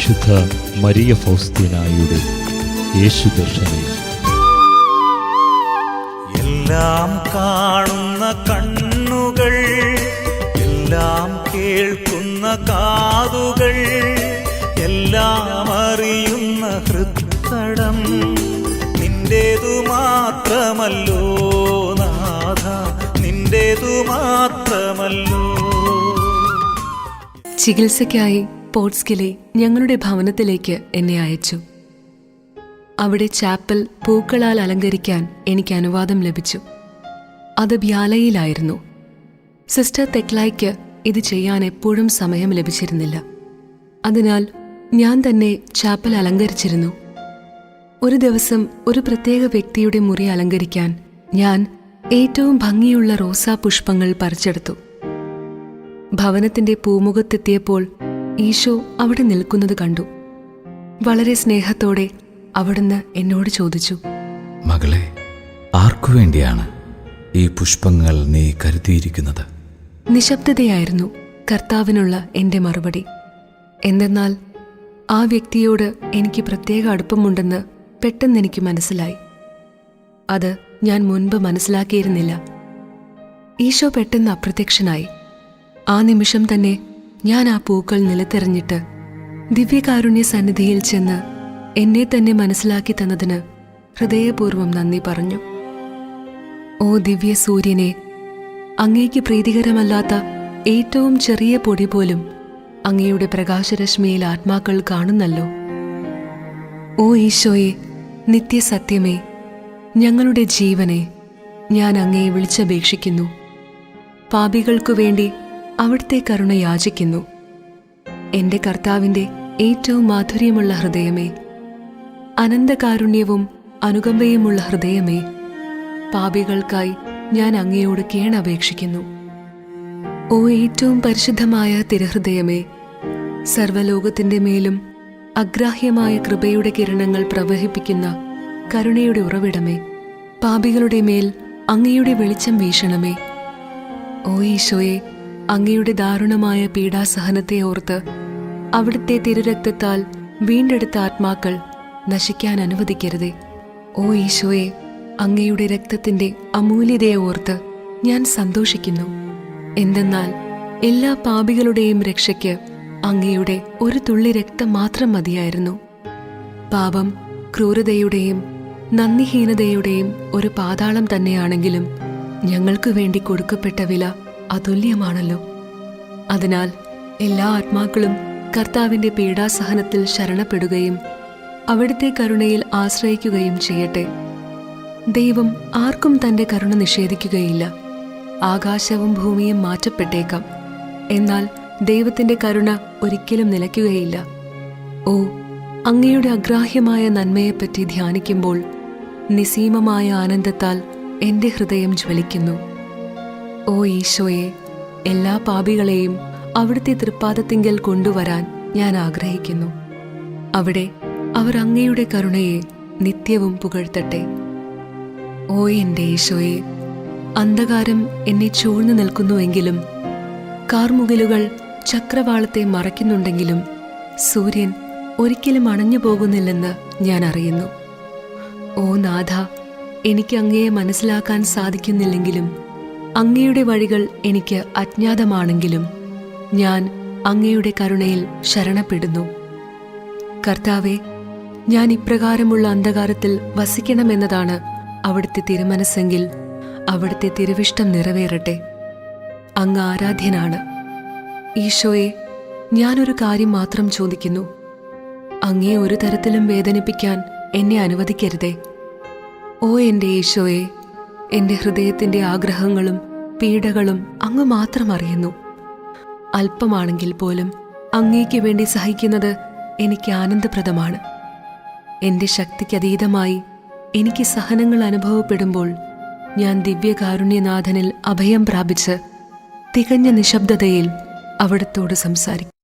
വിശുദ്ധ മരിയ ഫൗസ്തീനായുടെ യേശു ദർശനം എല്ലാം കാണുന്ന കണ്ണുകൾ എല്ലാം കേൾക്കുന്ന കാതുകൾ എല്ലാം അറിയുന്ന ഹൃത്തടം നിന്റേതു മാത്രമല്ലോ നാഥ നിന്റേതു മാത്രമല്ലോ. ചികിത്സയ്ക്കായി പോർട്സ്കിലെ ഞങ്ങളുടെ ഭവനത്തിലേക്ക് എന്നെ അയച്ചു. അവിടെ ചാപ്പൽ പൂക്കളാൽ അലങ്കരിക്കാൻ എനിക്ക് അനുവാദം ലഭിച്ചു. അത് ബ്യാലയിലായിരുന്നു സിസ്റ്റർ തെക്ലായ്ക്ക് ഇത് ചെയ്യാൻ എപ്പോഴും സമയം ലഭിച്ചിരുന്നില്ല. അതിനാൽ ഞാൻ തന്നെ ചാപ്പൽ അലങ്കരിച്ചിരുന്നു. ഒരു ദിവസം ഒരു പ്രത്യേക വ്യക്തിയുടെ മുറി അലങ്കരിക്കാൻ ഞാൻ ഏറ്റവും ഭംഗിയുള്ള റോസാ പുഷ്പങ്ങൾ പറിച്ചെടുത്തു. ഭവനത്തിന്റെ പൂമുഖത്തെത്തിയപ്പോൾ ഈശോ അവിടെ നിൽക്കുന്നത് കണ്ടു. വളരെ സ്നേഹത്തോടെ അവിടുന്ന് എന്നോട് ചോദിച്ചു. മകളെ ആർക്കു വേണ്ടിയാണ് ഈ പുഷ്പങ്ങൾ നീ കരുതിയിരിക്കുന്നത്? നിശബ്ദതയായിരുന്നു കർത്താവിനുള്ള എന്റെ മറുപടി. എന്തെന്നാൽ ആ വ്യക്തിയോട് എനിക്ക് പ്രത്യേക അടുപ്പമുണ്ടെന്ന് പെട്ടെന്ന് എനിക്ക് മനസ്സിലായി. അത് ഞാൻ മുൻപ് മനസ്സിലാക്കിയിരുന്നില്ല. ഈശോ പെട്ടെന്ന് അപ്രത്യക്ഷനായി. ആ നിമിഷം തന്നെ ഞാൻ ആ പൂക്കൾ നിലത്തെറിഞ്ഞിട്ട് ദിവ്യകാരുണ്യ സന്നിധിയിൽ ചെന്ന് എന്നെ തന്നെ മനസ്സിലാക്കി തന്നതിന് ഹൃദയപൂർവം നന്ദി പറഞ്ഞു. ഓ ദിവ്യ സൂര്യനെ അങ്ങേക്ക് പ്രീതികരമല്ലാത്ത ഏറ്റവും ചെറിയ പൊടി പോലും അങ്ങയുടെ പ്രകാശരശ്മിയിൽ ആത്മാക്കൾ കാണുന്നല്ലോ. ഓ ഈശോയെ നിത്യസത്യമേ ഞങ്ങളുടെ ജീവനെ ഞാൻ അങ്ങയെ വിളിച്ചപേക്ഷിക്കുന്നു. പാപികൾക്കു വേണ്ടി അവിടുത്തെ കരുണ യാചിക്കുന്നു. എന്റെ കർത്താവിന്റെ ഏറ്റവും മാധുര്യമുള്ള ഹൃദയമേ അനന്തകാരുണ്യവും അനുകമ്പയുമുള്ള ഹൃദയമേ പാപികൾക്കായി ഞാൻ അങ്ങയോട് കേണപേക്ഷിക്കുന്നു. ഓ ഏറ്റവും പരിശുദ്ധമായ തിരഹൃദയമേ സർവലോകത്തിന്റെ മേലും അഗ്രാഹ്യമായ കൃപയുടെ കിരണങ്ങൾ പ്രവഹിപ്പിക്കുന്ന കരുണയുടെ ഉറവിടമേ പാപികളുടെ മേൽ അങ്ങയുടെ വെളിച്ചം വീശണമേ. ഓ ഈശോയെ അങ്ങയുടെ ദാരുണമായ പീഡാസഹനത്തെ ഓർത്ത് അവിടുത്തെ തിരുരക്തത്താൽ വീണ്ടെടുത്ത ആത്മാക്കൾ നശിക്കാൻ അനുവദിക്കരുതേ. ഓ ഈശോയെ അങ്ങയുടെ രക്തത്തിന്റെ അമൂല്യതയെ ഓർത്ത് ഞാൻ സന്തോഷിക്കുന്നു. എന്തെന്നാൽ എല്ലാ പാപികളുടെയും രക്ഷയ്ക്ക് അങ്ങയുടെ ഒരു തുള്ളി രക്തം മാത്രം മതിയായിരുന്നു. പാപം ക്രൂരതയുടെയും നന്ദിഹീനതയുടെയും ഒരു പാതാളം തന്നെയാണെങ്കിലും ഞങ്ങൾക്കു വേണ്ടി കൊടുക്കപ്പെട്ട വില അതുല്യമാണല്ലോ. അതിനാൽ എല്ലാ ആത്മാക്കളും കർത്താവിന്റെ പീഡാസഹനത്തിൽ ശരണപ്പെടുകയും അവിടുത്തെ കരുണയിൽ ആശ്രയിക്കുകയും ചെയ്യട്ടെ. ദൈവം ആർക്കും തന്റെ കരുണ നിഷേധിക്കുകയില്ല. ആകാശവും ഭൂമിയും മാറ്റപ്പെട്ടേക്കാം. എന്നാൽ ദൈവത്തിന്റെ കരുണ ഒരിക്കലും നിലയ്ക്കുകയില്ല. ഓ അങ്ങയുടെ അഗ്രാഹ്യമായ നന്മയെപ്പറ്റി ധ്യാനിക്കുമ്പോൾ നിസീമമായ ആനന്ദത്താൽ എന്റെ ഹൃദയം ജ്വലിക്കുന്നു. ഓ ഈശോയെ എല്ലാ പാപികളെയും അവിടുത്തെ തൃപ്പാദത്തിങ്കൽ കൊണ്ടുവരാൻ ഞാൻ ആഗ്രഹിക്കുന്നു. അവിടെ അവർ അങ്ങയുടെ കരുണയെ നിത്യവും പുകഴ്ത്തട്ടെ. ഓ എന്റെ ഈശോയെ അന്ധകാരം എന്നെ ചൂഴ്ന്നു നിൽക്കുന്നുവെങ്കിലും കാർമുകിലുകൾ ചക്രവാളത്തെ മറയ്ക്കുന്നുണ്ടെങ്കിലും സൂര്യൻ ഒരിക്കലും അണഞ്ഞു പോകുന്നില്ലെന്ന് ഞാൻ അറിയുന്നു. ഓ നാഥ എനിക്ക് അങ്ങയെ മനസ്സിലാക്കാൻ സാധിക്കുന്നില്ലെങ്കിലും അങ്ങയുടെ വഴികൾ എനിക്ക് അജ്ഞാതമാണെങ്കിലും ഞാൻ അങ്ങയുടെ കരുണയിൽ ശരണപ്പെടുന്നു. കർത്താവെ ഞാൻ ഇപ്രകാരമുള്ള അന്ധകാരത്തിൽ വസിക്കണമെന്നതാണ് അവിടുത്തെ തിരുമനസ്സെങ്കിൽ അവിടുത്തെ തിരുവിഷ്ടം നിറവേറട്ടെ. അങ്ങ് ആരാധ്യനാണ്. ഈശോയെ ഞാനൊരു കാര്യം മാത്രം ചോദിക്കുന്നു. അങ്ങേ ഒരു തരത്തിലും വേദനിപ്പിക്കാൻ എന്നെ അനുവദിക്കരുതേ. ഓ എന്റെ ഈശോയെ എന്റെ ഹൃദയത്തിന്റെ ആഗ്രഹങ്ങളും പീഡകളും അങ്ങ് മാത്രം അറിയുന്നു. അല്പമാണെങ്കിൽ പോലും അങ്ങേക്ക് വേണ്ടി സഹിക്കുന്നത് എനിക്ക് ആനന്ദപ്രദമാണ്. എന്റെ ശക്തിക്കതീതമായി എനിക്ക് സഹനങ്ങൾ അനുഭവപ്പെടുമ്പോൾ ഞാൻ ദിവ്യകാരുണ്യനാഥനിൽ അഭയം പ്രാപിച്ച് തികഞ്ഞ നിശബ്ദതയിൽ അവിടത്തോട് സംസാരിക്കും.